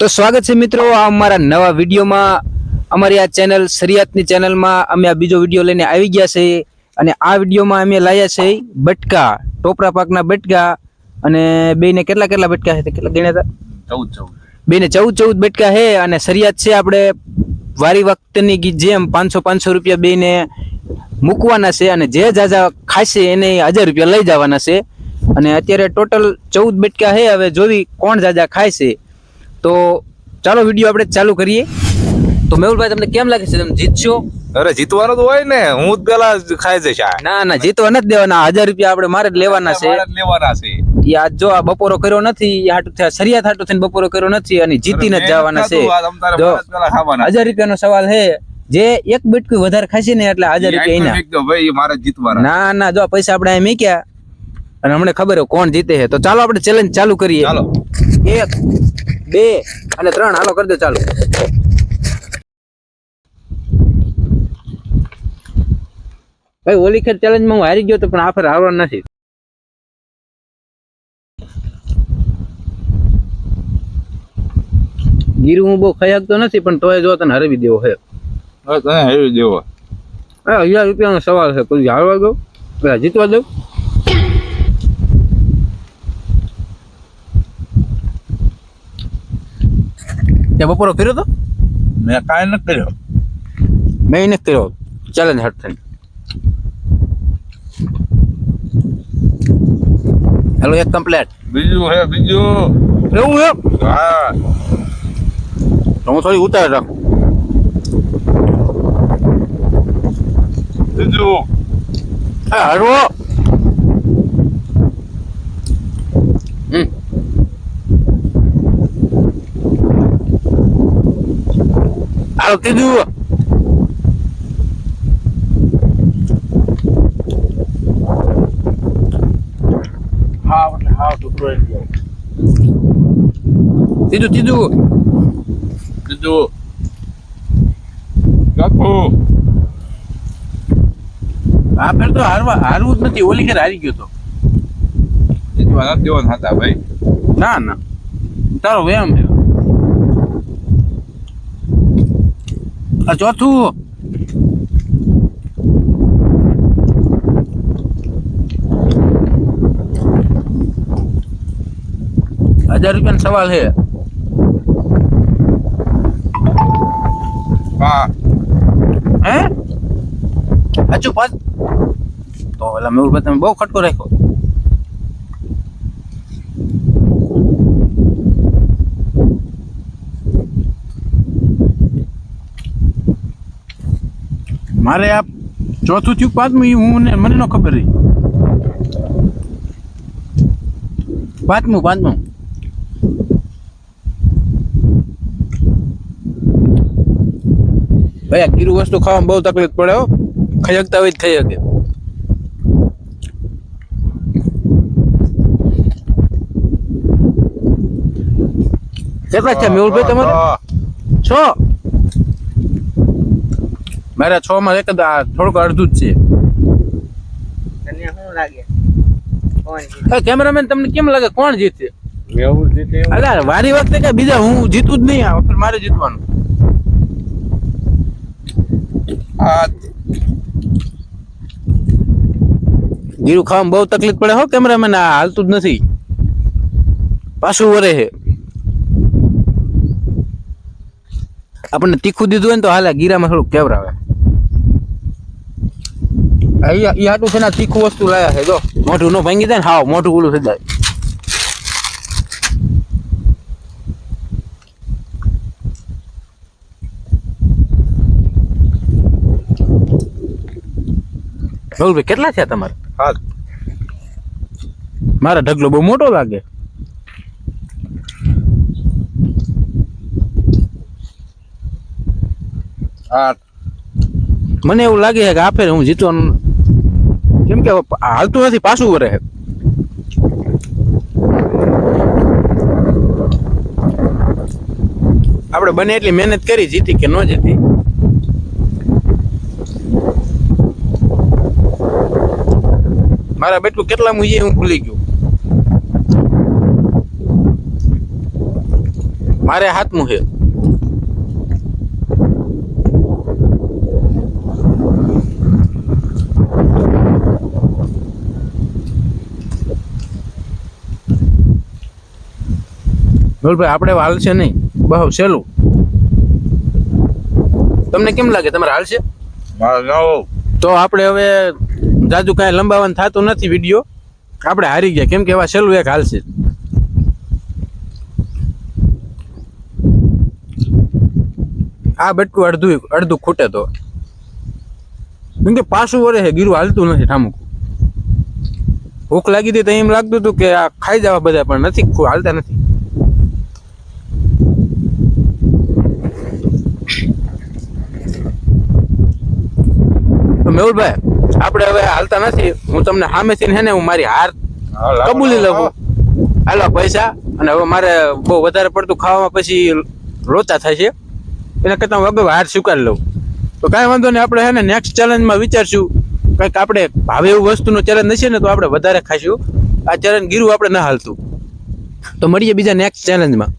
તો સ્વાગત છે મિત્રો આ અમારા નવા વિડીયોમાં. અમારી આ ચેનલ શરિયાતની ચેનલમાં અમે આ બીજો વીડિયો લઈને આવી ગયા છે. અને આ વિડીયોમાં અમે લાયા છે બટકા ટોપરા પાકના બટકા. અને બેને કેટલા કેટલા બટકા છે કેટલા ગણ્યા હતા? ચૌદ ચૌદ. બેને ચૌદ ચૌદ બટકા છે અને શરિયાત છે આપણે વારી વખતની જેમ પાંચસો પાંચસો રૂપિયા બેને મૂકવાના છે અને જે જાજા ખાશે એને હજાર રૂપિયા લઈ જવાના છે. અને અત્યારે ટોટલ ચૌદ બટકા છે. હવે જોવી કોણ જાજા ખાય છે. તો ચાલો વીડિયો આપણે ચાલુ કરીએ. તો મેહુલભાઈ તમને કેમ લાગે છે? તમે જીતશો? અરે જીતવાનું તો હોય ને. હું જ પેલા ખાઈ જઈશ ના ના જીતવા નથી દેવાના. હજાર રૂપિયા આપણે મારે જ લેવાના છે. લેવાના છે. આજ જો આ બપોરો કર્યો નથી હાટું થયા સરિયા હાટું થઈને બપોરો કર્યો નથી અને જીતીને જ જવાના છે. હજાર રૂપિયાનો સવાલ છે જે એક બટકું વધારે ખાશે ને એટલે હજાર રૂપિયા એના. ભાઈ મારે જીતવાના. ના ના જો પૈસા આપણે અહીં મૂક્યા અને હમણાં ખબર કોણ જીતે છે. તો ચાલો આપણે ચેલેન્જ ચાલુ કરીએ. ચાલો. એક બે અને ત્રણ. હાલો કરી દો ચાલુ. ભાઈ ઓલી ખેર ચેલેન્જમાં હું હારી ગયો તો પણ આ ફેર હારવાનો નથી. ગીરું હું બહુ ખાઈ શકતો નથી પણ તોય જો તને હરવી દેવો હે હવે તને હેવી દેવો. એ હજાર રૂપિયાનો સવાલ છે. કોઈ હારવા દઉં? પેલા જીતવા દઉં? તે બપોરો કર્યો તો? મેં કાંઈ નથી કર્યો. મેં નથી કર્યો. ચેલેન્જ હટ થઈને. હેલો એક કમ્પ્લેટ બીજું હે બીજું? એવું છે હા. તો હું થોડી ઉતાર રાખું. બીજું? એ હાલો કીધું હાવ એટલે હાવ ટુકડો ગયો તીધું તીધું બીજું કાકુ. આ ફેર તો હારવા હારવું જ નથી. ઓલી ખેર હારી ગયો તો. જીતવા નથી દેવાના હતા ભાઈ. ના ના. તારો વેમ છે આ ચોથું હજાર રૂપિયા સવાલ છે. હા. હે? હજુ પાંચ તો ઓલા મેં તમે બહુ ખટકો રાખ્યો. મારે આ ચોથું થયું પાંચમું હું મને મને ન ખબર રહી. પાંચમું પાંચમું. ભાઈ આ ગીરું વસ્તુ ખાવામાં બહુ તકલીફ પડે હો. ખજકતા હોય થઈ શકે. કેટલા છે મેહુલભાઈ તમારે? છ. મારા છ માં એક જ આ થોડુંક અડધું જ છે. કેમેરામેન તમને કેમ લાગે? કોણ જીતે? એવું જીતે. અલા વારી વખતે કે બીજા હું જીતું જ નહીં આ વખત મારે જીતવાનું. આ ગીરું ખાવામાં બહુ તકલીફ પડે હો કેમેરામેન આ હાલતું જ નથી. પાછું વરે છે આપણને તીખું દીધું હોય ને તો હાલે ગીરામાં થોડુંક કેવરાવે. અહીંયા ઈ હાટું છે ને તીખું વસ્તુ લાયા છે જો. મોઢું નો ભાંગી જાય ને હાવ મોઢું ઓલું થઈ જાય. ભાઈ કેટલા થયા તમારે? હા મારા ઢગલો બહુ મોટો લાગે. આઠ મને એવું લાગે છે કે આપે હું જીતવાનું કેમ કે હાલતું નથી, પાછું વરે આપણે બને એટલી મહેનત કરી, જીતી કે ન જીતી. મારા બેટકું કેટલા મુજે હું ભૂલી ગયો. મારે હાથમું છે. મેહુલભાઈ આપણે હાલશે નહીં. બહુ સહેલું. તમને કેમ લાગે? તમારે હાલશે તો આપણે હવે જાજુ કાંઈ લંબાવવાનું થતું નથી વીડિયો. આપણે હારી ગયા. કેમ કે એવા સહેલું એક હાલશે આ બટકું અડધું અડધું ખૂટે તો. કેમ કે પાછું વરે છે ગીરું હાલતું નથી ઠામુકું ભૂખ લાગી હતી તો એમ લાગતું હતું કે આ ખાઈ જવા બધા પણ નથી ખુ- હાલતા નથી. મેહુલભાઈ આપણે હવે હાલતા નથી. હું તમને સામેથી હે ને હું મારી હાર કબૂલી લઉં. હાલો પૈસા. અને હવે મારે બહુ વધારે પડતું ખાવામાં પછી રોતા થાય છે. એના કરતાં હું હવે હાર સ્વીકારી લઉં. તો કાંઈ વાંધો નહીં આપણે હે ને નેક્સ્ટ ચેલેન્જમાં વિચારશું. કંઈક આપણે ભાવે એવું વસ્તુનો ચેલેન્જ હશે ને તો આપણે વધારે ખાઈશું. આ ચેલેન્જ ગીરું આપણે ના હાલતું. તો મળીએ બીજા નેક્સ્ટ ચેલેન્જમાં